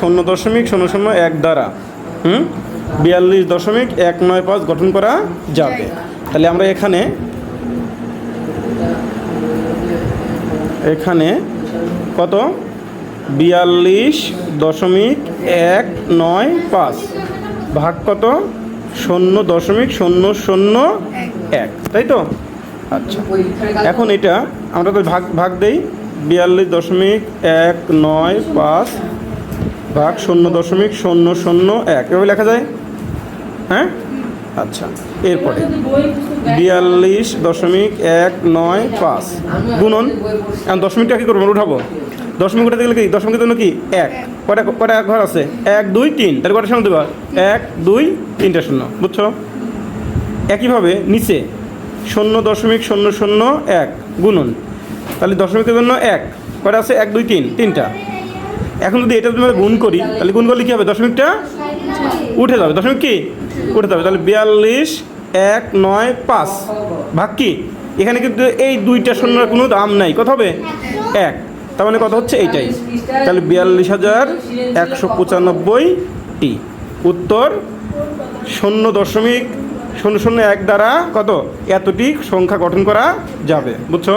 শূন্য দশমিক শূন্য শূন্য এক দ্বারা, হুম? বিয়াল্লিশ দশমিক এক নয় পাঁচ গঠন করা যাবে। তাহলে আমরা এখানে এখানে কত? বিয়াল্লিশ দশমিক এক নয় পাঁচ। ভাগ কত? শূন্য দশমিক শূন্য শূন্য এক। তাই তো? আচ্ছা। এখন এটা আমরা তো ভাগ ভাগ দেই। বিয়াল্লিশ দশমিক এক নয় পাঁচ ভাগ শূন্য দশমিক শূন্য শূন্য এক। এভাবে লেখা যায়? হ্যাঁ? আচ্ছা এরপরে। বিয়াল্লিশ দশমিক এক নয় পাঁচ। গুণন। দশমিকটা কী করব? উঠাবো। দশমিক উঠাতে গেলে কি? দশমিকের জন্য কি? এক। কটা কটা এক ঘর আছে? এক, দুই, তিন। তাহলে কটা শূন্য দেবা? এক, দুই, তিনটা শূন্য। বুঝছ? একইভাবে নিচে শূন্য দশমিক শূন্য শূন্য এক। গুণন। তাহলে দশমিকের জন্য এক। কটা আছে? এক, দুই, তিন। তিনটা। এখন যদি এটা যদি গুণ করি, তাহলে গুণ করলে কী হবে? দশমিকটা উঠে যাবে। দশমিক কি? উঠে যাবে। তাহলে বিয়াল্লিশ, এক, নয়, পাঁচ। ভাগ কি? এখানে কিন্তু এই দুইটা শূন্যর কোনো দাম নাই। কত হবে? এক। তার মানে কত হচ্ছে এইটাই। তাহলে বিয়াল্লিশ হাজার একশো পঁচানব্বইটি। উত্তর শূন্য দশমিক শূন্য শূন্য এক দ্বারা কত? এতটি সংখ্যা গঠন করা যাবে। বুঝছ?